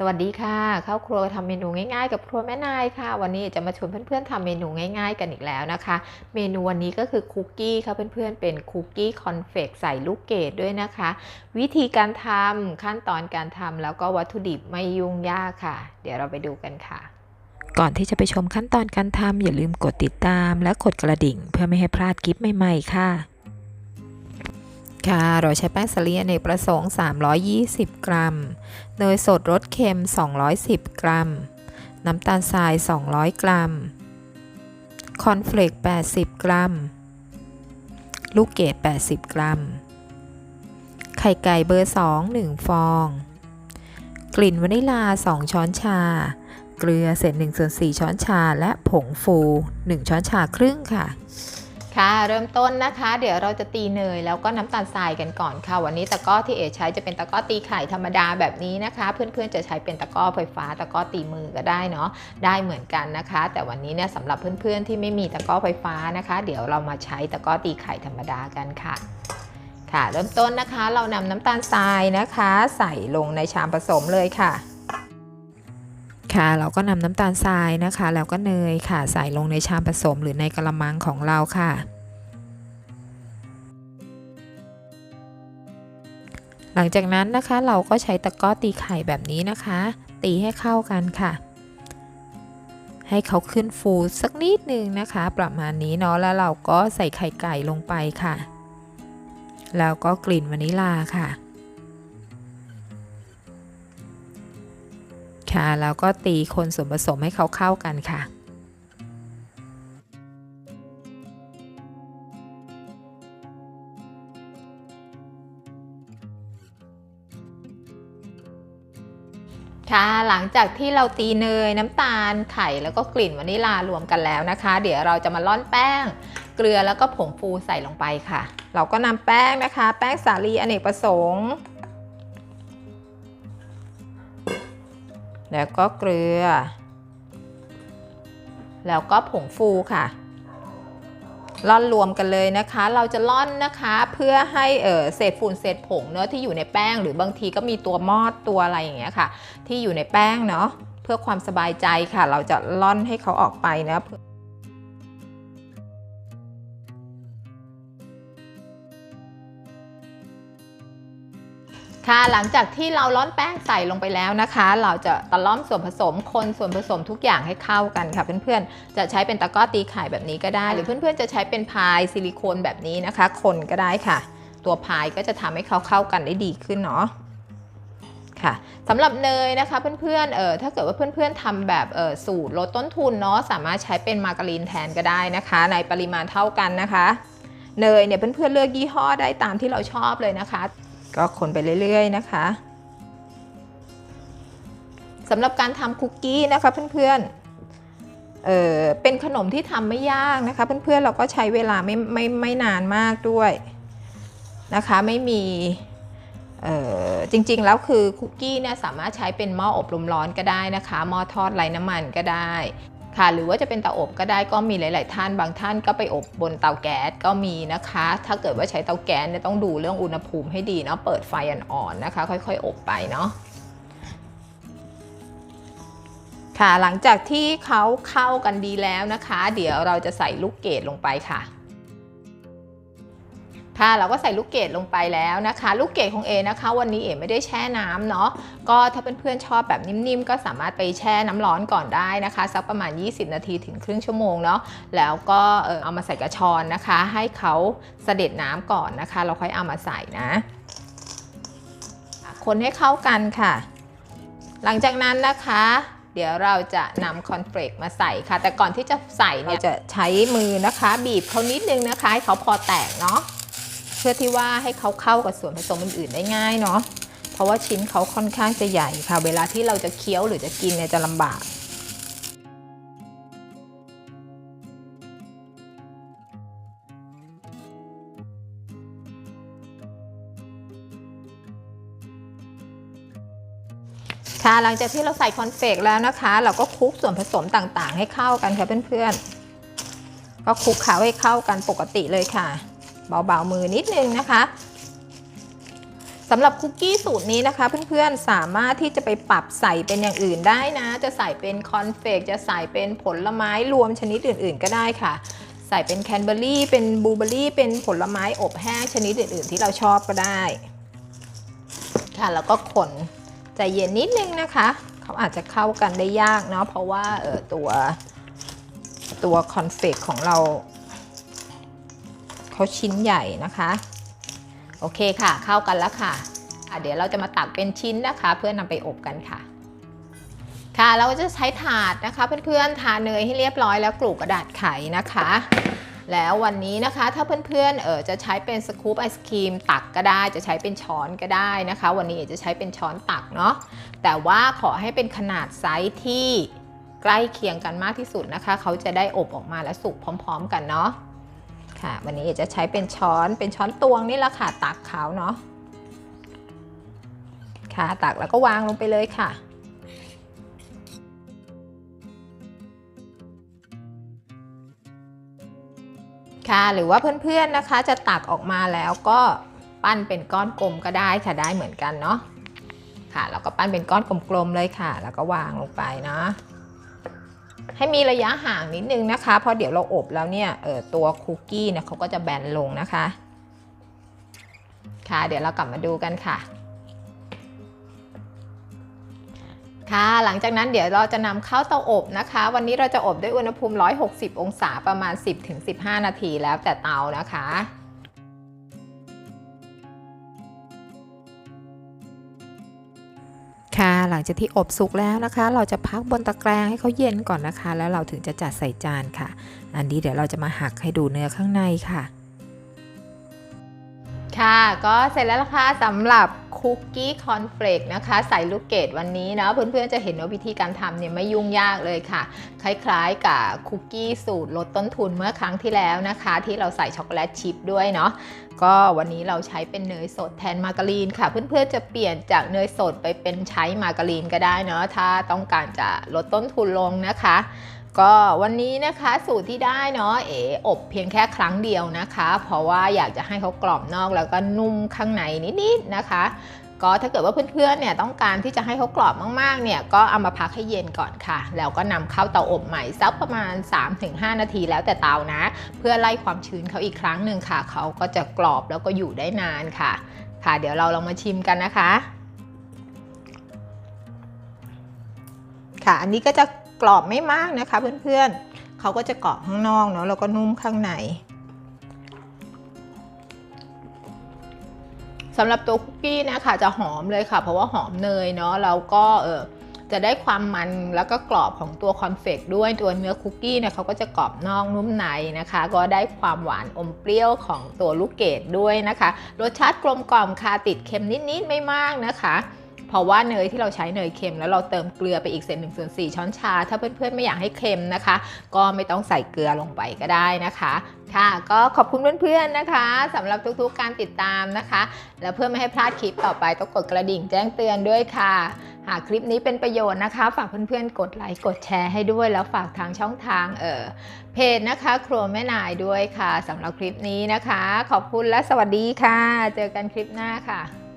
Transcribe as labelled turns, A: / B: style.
A: สวัสดีค่ะเข้าครัวทำเมนูง่ายๆ กับครัวแม่นายค่ะ วันนี้จะมาชวนเพื่อนๆทำเมนูง่าย ๆ กันอีกแล้วนะคะ เมนูวันนี้ก็คือคุกกี้ค่ะเพื่อนๆเป็นคุกกี้คอนเฟกใส่ลูกเกดด้วยนะคะ วิธีการทำขั้นตอนการทำแล้วก็วัตถุดิบไม่ยุ่งยากค่ะ เดี๋ยวเราไปดูกันค่ะ ก่อนที่จะไปชมขั้นตอนการทำอย่าลืมกดติดตาม และกดกระดิ่ง เพื่อไม่ให้พลาดคลิปใหม่ๆค่ะ ค่ะ เราใช้แป้งสาลีอเนกประสงค์ 320 กรัม เนยสดรสเค็ม 210 กรัม น้ำตาลทราย 200 กรัม คอนเฟลก80 กรัม ลูกเกด80 กรัม ไข่ไก่เบอร์ 2 1 ฟอง กลิ่นวานิลา 2 ช้อนชา เกลือเศษ1ส่วน4ช้อนชา และผงฟู 1 ช้อนชาครึ่งค่ะ ค่ะเริ่มต้นนะคะ เดี๋ยวเราจะตีเนยแล้วก็น้ำตาลทรายกันก่อนค่ะ วันนี้ตะกร้อที่เอใช้จะเป็นตะกร้อตีไข่ธรรมดาแบบนี้นะคะ เพื่อนๆจะใช้เป็นตะกร้อไฟฟ้าตะกร้อตีมือก็ได้เนาะได้เหมือนกันนะคะ แต่วันนี้เนี่ยสำหรับเพื่อนๆที่ไม่มีตะกร้อไฟฟ้านะคะ เดี๋ยวเรามาใช้ตะกร้อตีไข่ธรรมดากันค่ะค่ะ เริ่มต้นนะคะ เรานำน้ำตาลทรายนะคะ ใส่ลงในชามผสมเลยค่ะ ค่ะ เราก็นำน้ำตาลทรายนะคะ แล้วก็เนยค่ะ ใส่ลงในชามผสมหรือในกระมังของเราค่ะ หลังจากนั้นนะคะเราก็ใช้ตะกร้อตีไข่แบบนี้นะคะ ตีให้เข้ากันค่ะ ให้เขาขึ้นฟูสักนิดนึงนะคะ ประมาณนี้เนาะแล้วเราก็ใส่ไข่ไก่ลงไปค่ะ แล้วก็กลิ่นวานิลาค่ะ ค่ะแล้วก็ตีคนส่วนผสมให้เขาเข้ากันค่ะ ค่ะหลังจากที่เราตีเนยน้ำตาลไข่แล้วก็กลิ่นวานิลารวมกันแล้วนะคะ เดี๋ยวเราจะมาล่อนแป้งเกลือแล้วก็ผงฟูใส่ลงไปค่ะ เราก็นำแป้งนะคะ แป้งสาลีอเนกประสงค์ แล้วก็เกลือ แล้วก็ผงฟูค่ะล่อนรวมกันเลยนะคะ เราจะล่อนนะคะเพื่อให้เออเศษฝุ่นเศษผงเนื้อะที่อยู่ในแป้ง หรือบางทีก็มีตัวมอดตัวอะไรอย่างเงี้ยค่ะ ที่อยู่ในแป้งเนาะเพื่อความสบายใจค่ะ เราจะล่อนให้เขาออกไปนะ ค่ะหลังจากที่เราล้อนแป้งใส่ลงไปแล้วนะคะ เราจะตะล่อมส่วนผสมคนส่วนผสมทุกอย่างให้เข้ากันค่ะ เพื่อนๆจะใช้เป็นตะกร้อตีไข่แบบนี้ก็ได้ หรือเพื่อนๆจะใช้เป็นพายซิลิโคนแบบนี้นะคะ คนก็ได้ค่ะ ตัวพายก็จะทำให้เขาเข้ากันได้ดีขึ้นเนาะค่ะสำหรับเนยนะคะเพื่อนๆเออถ้าเกิดว่าเพื่อนๆทำแบบเออสูตรลดต้นทุนเนาะสามารถใช้เป็นมาการีนแทนก็ได้นะคะ ในปริมาณเท่ากันนะคะ เนยเนี่ยเพื่อนๆเลือกยี่ห้อได้ตามที่เราชอบเลยนะคะ ก็คนไปเรื่อย ๆ นะคะสำหรับการทำคุกกี้นะคะเพื่อนๆเออเป็นขนมที่ทำไม่ยากนะคะ เพื่อนๆเราก็ใช้เวลาไม่ไม่ไม่นานมากด้วยนะคะไม่มีจริงๆ แล้วคือคุกกี้เนี่ยสามารถใช้เป็นหม้ออบลมร้อนก็ได้นะคะหม้อทอดไร้น้ำมันก็ได้ ค่ะหรือว่าจะเป็นเตาอบก็ได้ก็มีหลาย ๆ ท่านบางท่านก็ไปอบบนเตาแก๊สก็มีนะคะ ถ้าเกิดว่าใช้เตาแก๊สเนี่ยต้องดูเรื่องอุณหภูมิให้ดีเนาะเปิดไฟอ่อนๆนะคะ ค่อย ๆ อบไปเนาะค่ะหลังจากที่เขาเข้ากันดีแล้วนะคะ เดี๋ยวเราจะใส่ลูกเกดลงไปค่ะ ค่ะเราก็ใส่ลูกเกดลงไปแล้วนะคะ ลูกเกดของเอนะคะ วันนี้เอไม่ได้แช่น้ำเนาะก็ถ้าเพื่อนๆชอบแบบนิ่มๆ ก็สามารถไปแช่น้ำร้อนก่อนได้นะคะสักประมาณ 20 นาทีถึงครึ่งชั่วโมงเนาะแล้วก็เอามาใส่กระชอนนะคะ ให้เขาเสด็จน้ำก่อนนะคะ เราค่อยเอามาใส่นะคนให้เข้ากันค่ะ หลังจากนั้นนะคะเดี๋ยวเราจะนำคอนเฟลกมาใส่ค่ะ แต่ก่อนที่จะใส่เนี่ยจะใช้มือนะคะ บีบเขานิดนึงนะคะให้เขาพอแตกเนาะ เพื่อที่ว่าให้เขาเข้ากับส่วนผสมอื่นๆได้ง่ายเนาะเพราะว่าชิ้นเขาค่อนข้างจะใหญ่ค่ะ เวลาที่เราจะเคี้ยวหรือจะกินเนี่ยจะลำบากค่ะหลังจากที่เราใส่คอนเฟกแล้วนะคะ เราก็คลุกส่วนผสมต่างๆ ให้เข้ากันค่ะเพื่อนๆก็คลุกเคล้าให้เข้ากันปกติเลยค่ะ เบาๆมือนิดนึงนะคะสำหรับคุกกี้สูตรนี้นะคะ เพื่อนๆสามารถที่จะไปปรับใส่เป็นอย่างอื่นได้นะ จะใส่เป็นคอนเฟกจะใส่เป็นผลไม้รวมชนิดอื่น ๆ ก็ได้ค่ะ ใส่เป็นแคนเบอรี่ เป็นบลูเบอร์รี่ เป็นผลไม้อบแห้งชนิดอื่น ๆ ที่เราชอบก็ได้ ค่ะ แล้วก็คนใจเย็นนิดนึงนะคะ เขาอาจจะเข้ากันได้ยากเนาะเพราะว่าเออตัวตัวคอนเฟกของเรา เขาชิ้นใหญ่นะคะ โอเคค่ะ เข้ากันแล้วค่ะะเดี๋ยวเราจะมาตักเป็นชิ้นนะคะ เพื่อนำไปอบกันค่ะ ค่ะเราก็จะใช้ถาดนะคะ เพื่อนๆทาเนยให้เรียบร้อยแล้วกลูกกระดาษไขนะคะ แล้ววันนี้นะคะถ้าเพื่อนๆเออจะใช้เป็นสกู๊ปไอศครีมตักก็ได้ จะใช้เป็นช้อนก็ได้นะคะ วันนี้จะใช้เป็นช้อนตักเนาะแต่ว่าขอให้เป็นขนาดไซส์ที่ใกล้เคียงกันมากที่สุดนะคะ เขาจะได้อบออกมาและสุกพร้อม ๆ กันเนาะ ค่ะ วันนี้จะใช้เป็นช้อนเป็นช้อนตวงนี่แหละค่ะ ตักขาวเนาะค่ะตักแล้วก็วางลงไปเลยค่ะค่ะหรือว่าเพื่อนๆนะคะจะตักออกมาแล้วก็ปั้นเป็นก้อนกลมก็ได้ค่ะได้เหมือนกันเนาะค่ะแล้วก็ปั้นเป็นก้อนกลมๆเลยค่ะ แล้วก็วางลงไปเนาะ ให้มีระยะห่างนิดนึงนะคะ เพราะเดี๋ยวเราอบแล้วเนี่ยเออตัวคุกกี้เนี่ยเขาก็จะแบนลงนะคะ ค่ะ เดี๋ยวเรากลับมาดูกันค่ะ ค่ะ หลังจากนั้นเดี๋ยวเราจะนำเข้าเตาอบนะคะ วันนี้เราจะอบด้วยอุณหภูมิ 160 องศาประมาณ 10-15 นาทีแล้วแต่เตานะคะ
B: หลังจากที่อบสุกแล้วนะคะ เราจะพักบนตะแกรงให้เขาเย็นก่อนนะคะ แล้วเราถึงจะจัดใส่จานค่ะ อันนี้เดี๋ยวเราจะมาหักให้ดูเนื้อข้างในค่ะ
A: ค่ะ ก็เสร็จแล้วนะคะสำหรับคุกกี้คอนเฟลกนะคะ ใส่ลูกเกดวันนี้นะเพื่อนๆจะเห็นว่าวิธีการทำเนี่ยไม่ยุ่งยากเลยค่ะ คล้ายๆกับคุกกี้สูตรลดต้นทุนเมื่อครั้งที่แล้วนะคะ ที่เราใส่ช็อกโกแลตชิพด้วยเนาะก็วันนี้เราใช้เป็นเนยสดแทนมาการีนค่ะ เพื่อนๆจะเปลี่ยนจากเนยสดไปเป็นใช้มาการีนก็ได้เนาะถ้าต้องการจะลดต้นทุนลงนะคะ ก็วันนี้นะคะสูตรที่ได้เนาะเอ๋อบเพียงแค่ครั้งเดียวนะคะ เพราะว่าอยากจะให้เขากรอบนอกแล้วก็นุ่มข้างในนิดๆนะคะ ก็ถ้าเกิดว่าเพื่อนๆเนี่ยต้องการที่จะให้เขากรอบมากๆเนี่ยก็เอามาพักให้เย็นก่อนค่ะ แล้วก็นำเข้าเตาอบใหม่สักประมาณ 3-5 นาทีแล้วแต่เตานะ เพื่อไล่ความชื้นเขาอีกครั้งหนึ่งค่ะเขาก็จะกรอบแล้วก็อยู่ได้นานค่ะ ค่ะ เดี๋ยวเราลองมาชิมกันนะคะ ค่ะอันนี้ก็จะ กรอบไม่มากนะคะเพื่อนๆเขาก็จะกรอบข้างนอกเนาะแล้วก็นุ่มข้างในสำหรับตัวคุกกี้นะคะจะหอมเลยค่ะ เพราะว่าหอมเนยเนาะแล้วก็เออจะได้ความมันแล้วก็กรอบของตัวคอนเฟกด้วยตัวเนื้อคุกกี้เนี่ยเขาก็จะกรอบนอกนุ่มในนะคะ ก็ได้ความหวานอมเปรี้ยวของตัวลูกเกดด้วยนะคะ รสชาติกลมกล่อมค่ะติดเค็มนิดๆไม่มากนะคะ เพราะว่าเนยที่เราใช้เนยเค็มแล้วเราเติมเกลือไปอีกเศษหนึ่งส่วนสี่ช้อนชา ถ้าเพื่อนๆไม่อยากให้เค็มนะคะ ก็ไม่ต้องใส่เกลือลงไปก็ได้นะคะ ค่ะ ก็ขอบคุณเพื่อนๆนะคะสำหรับทุกๆการติดตามนะคะ แล้วเพื่อไม่ให้พลาดคลิปต่อไปต้องกดกระดิ่งแจ้งเตือนด้วยค่ะ หากคลิปนี้เป็นประโยชน์นะคะ ฝากเพื่อนๆกดไลค์กดแชร์ให้ด้วยแล้วฝากทางช่องทางเออเพจนะคะ ครัวแม่นายด้วยค่ะสำหรับคลิปนี้นะคะ ขอบคุณและสวัสดีค่ะ เจอกันคลิปหน้าค่ะ